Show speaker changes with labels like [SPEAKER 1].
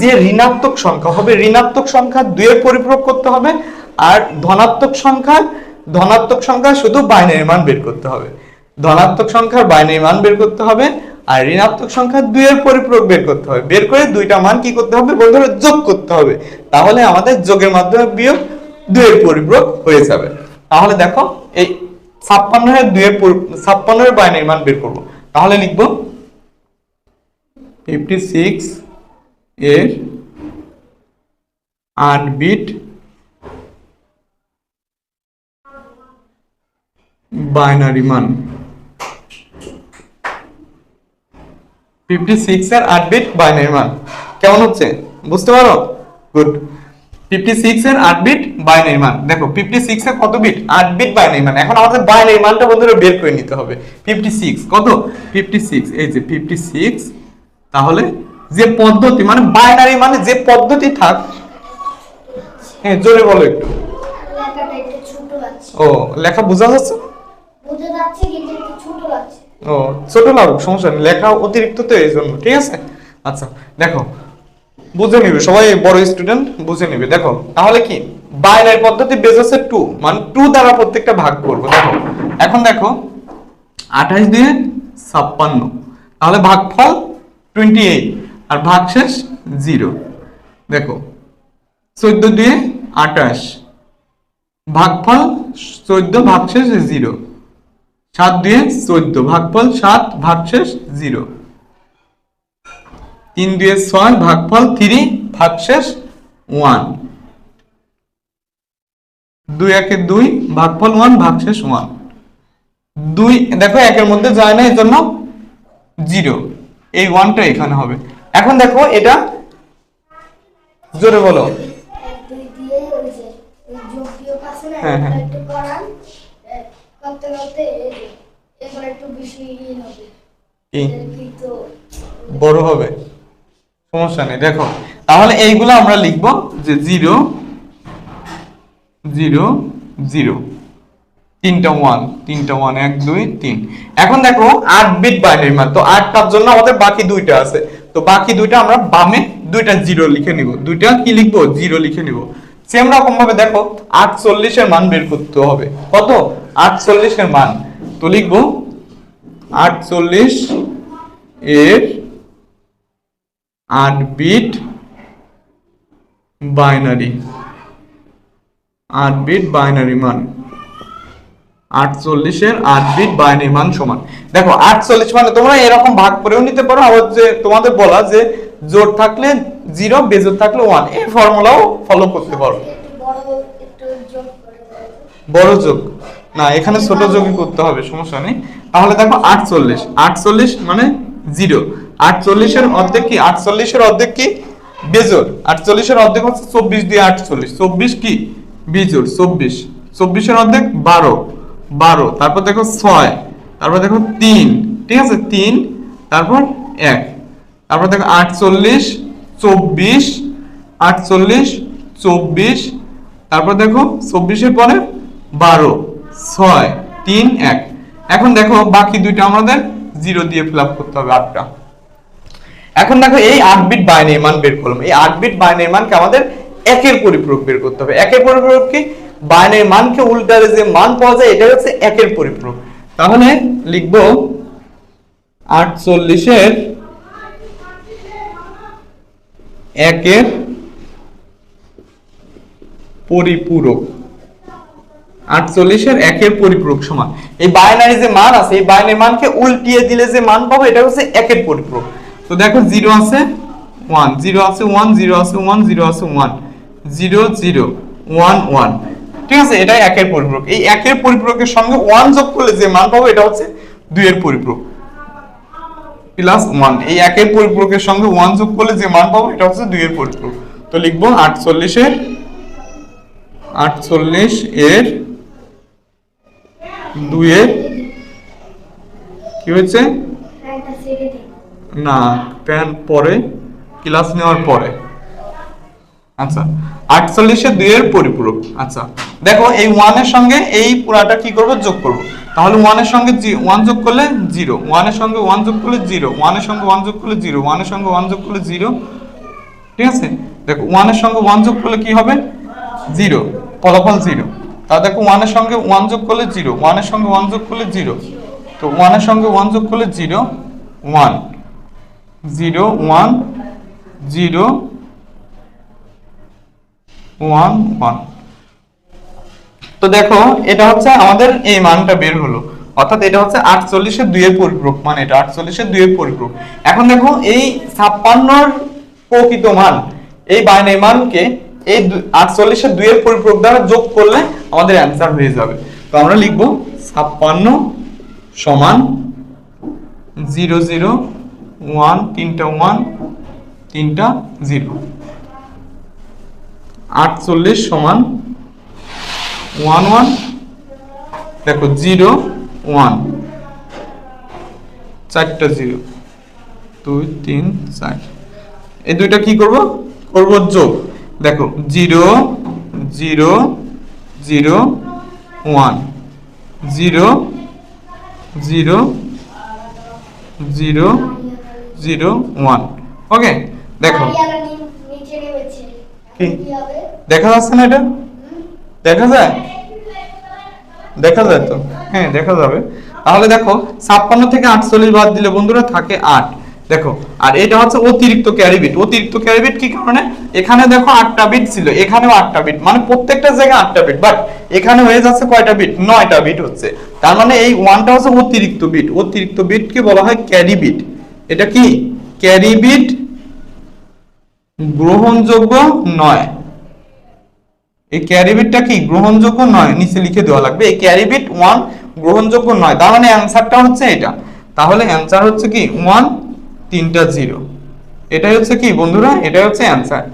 [SPEAKER 1] যে ঋণাত্মক সংখ্যা হবে, ঋণাত্মক সংখ্যা দুইয়ের পরিপূরক করতে হবে আর ধনাত্মক সংখ্যা ধনাত্মক সংখ্যা শুধু বাইনারি মান বের করতে হবে। ধনাত্মক সংখ্যার বাইনারি মান বের করতে হবে আর ঋণাত্মক সংখ্যা দুইয়ের পরিপূরক বের করতে হবে। বের করে দুইটা মান কি করতে হবে? বন্ধুরা যোগ করতে হবে। তাহলে আমাদের যোগের মাধ্যমে বিয়োগ দুইয়ের পরিপূরক হয়ে যাবে। তাহলে দেখো এই ছাপ্পান্নের দুইয়ের ছাপ্পান্নের বাইনারি মান বের করব। তাহলে লিখব ফিফটি সিক্স এর আট বিট বাইনারি মান। ফিফটি সিক্স এর আট বাইনারি মান। কেমন হচ্ছে? বুঝতে পারো? গুড ফিফটি সিক্স এর আট বিট বাইনারি মান। দেখো ফিফটি সিক্স এর কত বিট আট বিট বাইনারি মান। এখন আমাদের বাইনারি মানটা বন্ধুরা বের করে নিতে হবে। ফিফটি সিক্স কত? ফিফটি সিক্স এই যে ফিফটি সিক্স তাহলে যে পদ্ধতি মানে বাইনারি মানে যে পদ্ধতি থাক। হ্যাঁ জোরে বলো একটু। ও লেখা বোঝা যাচ্ছে? ও ছোট লাগুক সমস্যা নেই। লেখা অতিরিক্ত তো এই জন্য ঠিক আছে? আচ্ছা দেখো বুঝে নিবে। সবাই বড় স্টুডেন্ট বুঝে নিবে। দেখো তাহলে কি? বাইনারি পদ্ধতি বেস আছে টু মানে টু দ্বারা প্রত্যেকটা ভাগ করব। দেখো এখন দেখো আঠাশ দিয়ে ছাপ্পান্ন। তাহলে ভাগফল টোয়েন্টি এইট আর ভাগশেষ জিরো। দেখো, চোদ্দ দিয়ে আঠাশ। ভাগফল চোদ্দ ভাগশেষ জিরো। সাত দিয়ে চোদ্দ, ভাগফল সাত ভাগশেষ জিরো। তিন দিয়ে ছয়, ভাগফল থ্রি ভাগশেষ ওয়ান। দুই একে দুই, ভাগফল ওয়ান ভাগশেষ ওয়ান। দুই, দেখো একের মধ্যে যায় না এই জন্য জিরো। এই ওয়ানটা এখানে হবে। এখন দেখো এটা জোরে বলো। হ্যাঁ, হ্যাঁ।
[SPEAKER 2] ইয়ে
[SPEAKER 1] বড় হবে। সমস্যা নেই দেখো। তাহলে এইগুলো আমরা লিখব যে জিরো জিরো জিরো। তিনটা ওয়ান তিনটা ওয়ান এক দুই তিন। এখন দেখো আট বিট বাইনারি মান তো আটটার জন্য আমাদের বাকি দুইটা আছে। তো বাকি দুইটা আমরা বামে দুইটা জিরো লিখে নিব। দুইটা কি লিখব? জিরো লিখে নিব। সেম রকম ভাবে দেখো, আটচল্লিশের মান বের করতে হবে। কত? আটচল্লিশের মান। তো লিখব, আটচল্লিশ এর আট বিট বাইনারি। আট বিট বাইনারি মান। আটচল্লিশের আট বিট বাইনারি মান সমান। দেখো, আটচল্লিশ মানে তোমরা এরকম ভাগ করেও নিতে পারো। আবার যে তোমাদের বলা যে জোর থাকলে জিরো বেজোর থাকলে ওয়ান, এই ফর্মুলাও ফলো করতে পারো।
[SPEAKER 2] বড় যোগ।
[SPEAKER 1] না, এখানে ছোট যোগই করতে হবে, সমস্যা নেই। তাহলে দেখো, আটচল্লিশ। আটচল্লিশ মানে জিরো। আটচল্লিশের অর্ধেক কি? আটচল্লিশের অর্ধেক কি? বেজোর আটচল্লিশের অর্ধেক হচ্ছে চব্বিশ দিয়ে আটচল্লিশ। চব্বিশ কি? বিজোর চব্বিশ। চব্বিশের অর্ধেক বারো। বারো, তারপর দেখো ছয়, তারপর দেখো তিন, ঠিক আছে? তিন, তারপর এক, তারপর দেখো আটচল্লিশ, চব্বিশ আটচল্লিশ, চব্বিশ, তারপর দেখো চব্বিশের পরে বারো, ছয়, তিন, এক। এখন দেখো বাকি দুইটা আমাদের জিরো দিয়ে ফিল করতে হবে আটটা। এখন দেখো এই আট বিট বাইনারি মান বের করলাম। এই আট বিট বাইনারি মানকে আমাদের একের পরিপূরক বের করতে হবে। একের পরিপূরক কি? বাইনারি মানকে উল্টারে যে মান পাওয়া যায় এটা হচ্ছে একের পরিপূরক। তাহলে লিখব আটচল্লিশের একের পরিপূরক। আটচল্লিশের একের পরিপূরক সমান। এই বাইনারি যে মান আছে, এই বাইনারি মানকে উল্টিয়ে দিলে যে মান পাবো, এটা হচ্ছে একের পরিপূরক। তো দেখো জিরো আছে ওয়ান জিরো আছে ওয়ান জিরো আছে ওয়ান জিরো আছে one zero zero one one ঠিক আছে? এটা একের পরিপূরক। এই একের পরিপূরকের সঙ্গে ওয়ান যোগ করলে যে মান পাবো, এটা হচ্ছে দুইয়ের পরিপূরক। প্লাস ওয়ান এই একের পরিপূরকের সঙ্গে ওয়ান যোগ করলে যে মান পাবো, এটা হচ্ছে দুইয়ের পরিপূরক। তো লিখব আটচল্লিশের আটচল্লিশ এর দুইয়ের, কি হয়েছে? না প্যান পরে ক্লাস নেওয়ার পরে। আচ্ছা আটচল্লিশের দুইয়ের পরিপূরক। আচ্ছা দেখো, এই ওয়ানের সঙ্গে এই পুরাটা কি করব? যোগ করব। তাহলে ওয়ানের সঙ্গে ওয়ান যোগ করলে জিরো ওয়ানের সঙ্গে ওয়ান যোগ করলে জিরো ওয়ানের সঙ্গে ওয়ান যোগ করলে জিরো ওয়ানের সঙ্গে ওয়ান যোগ করলে জিরো ঠিক আছে? দেখো ওয়ানের সঙ্গে ওয়ান যোগ করলে কি হবে? জিরো ফলাফল জিরো তা দেখো ওয়ানের সঙ্গে ওয়ান যোগ করলে জিরো ওয়ানের সঙ্গে ওয়ান যোগ করলে জিরো তো ওয়ানের সঙ্গে ওয়ান যোগ করলে zero one zero one zero one one তো দেখো, এটা হচ্ছে আমাদের এই মানটা বের হলো। অর্থাৎ এটা হচ্ছে আটচল্লিশের দুইয়ের পরিপূরক মানে এটা আটচল্লিশের দুইয়ের পরিপূরক। এখন দেখো, এই ছাপ্পান্নর প্রকৃত মান, এই বাইনারি মানকে এই আটচল্লিশের দুইয়ের পরিপূরক দ্বারা যোগ করলে আমাদের অ্যান্সার হয়ে যাবে। তো আমরা লিখব ছাপ্পান্ন সমান জিরো জিরো ওয়ান তিনটা ওয়ান তিনটা জিরো। আটচল্লিশ সমান ওয়ান ওয়ান দেখো জিরো ওয়ান। চারটা জিরো। দুই তিন চার। এই দুইটা কি করব? করব যোগ। দেখো zero zero zero one. Zero zero zero zero one. Okay দেখো? কি? দেখা যাচ্ছে না এটা? দেখা যায়? দেখা যায় তো? হ্যাঁ দেখা যাবে। তাহলে দেখো, ছাপ্পান্ন থেকে আটচল্লিশ বাদ দিলে বন্ধুরা থাকে আট। দেখো, আর এটা হচ্ছে অতিরিক্ত ক্যারি বিট। অতিরিক্ত ক্যারি বিট কি কারণে? এখানে দেখো আটটা বিট ছিল, এখানেও আটটা বিট। মানে প্রত্যেকটা জায়গায় আটটা বিট, বাট এখানে হয়ে যাচ্ছে কয়টা বিট? নয়টা বিট হচ্ছে। তার মানে এই ওয়ানটা হচ্ছে অতিরিক্ত বিট। অতিরিক্ত বিটকে বলা হয় ক্যারি বিট। এটা কি? ক্যারি বিট গ্রহণযোগ্য নয়। এই ক্যারিবিটটা কি? গ্রহণযোগ্য নয়, নিচে লিখে দেওয়া লাগবে। এই ক্যারিবিট ওয়ান গ্রহণযোগ্য নয়। তার মানে অ্যান্সারটা হচ্ছে এটা। তাহলে অ্যান্সার হচ্ছে কি? ওয়ান তিনটা জিরো এটাই হচ্ছে কি বন্ধুরা? এটাই হচ্ছে অ্যান্সার।